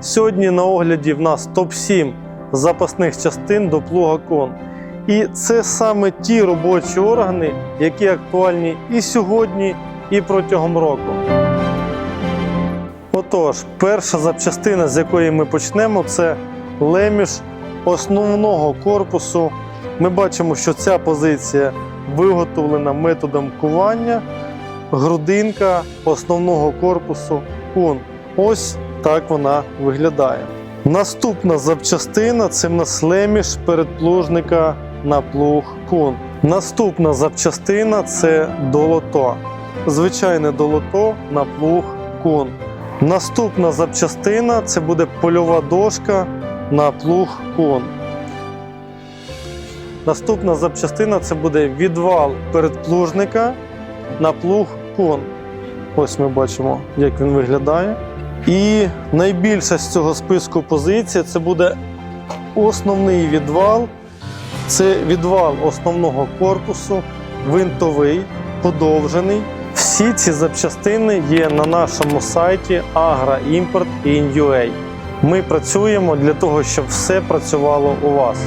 Сьогодні на огляді в нас топ-7 запасних частин до плуга кон. І це саме ті робочі органи, які актуальні і сьогодні, і протягом року. Отож, перша запчастина, з якої ми почнемо, це леміш основного корпусу. Ми бачимо, що ця позиція виготовлена методом кування, грудинка основного корпусу кун. Ось так вона виглядає. Наступна запчастина це в нас леміш передплужника на плуг кун. Наступна запчастина це долото. Звичайне долото на плуг кун. Наступна запчастина це буде польова дошка на плуг кун. Наступна запчастина це буде відвал передплужника на плуг кон. Ось ми бачимо, як він виглядає. І найбільша з цього списку позицій це буде основний відвал. Це відвал основного корпусу, винтовий, подовжений. Всі ці запчастини є на нашому сайті agroimport.in.ua. Ми працюємо для того, щоб все працювало у вас.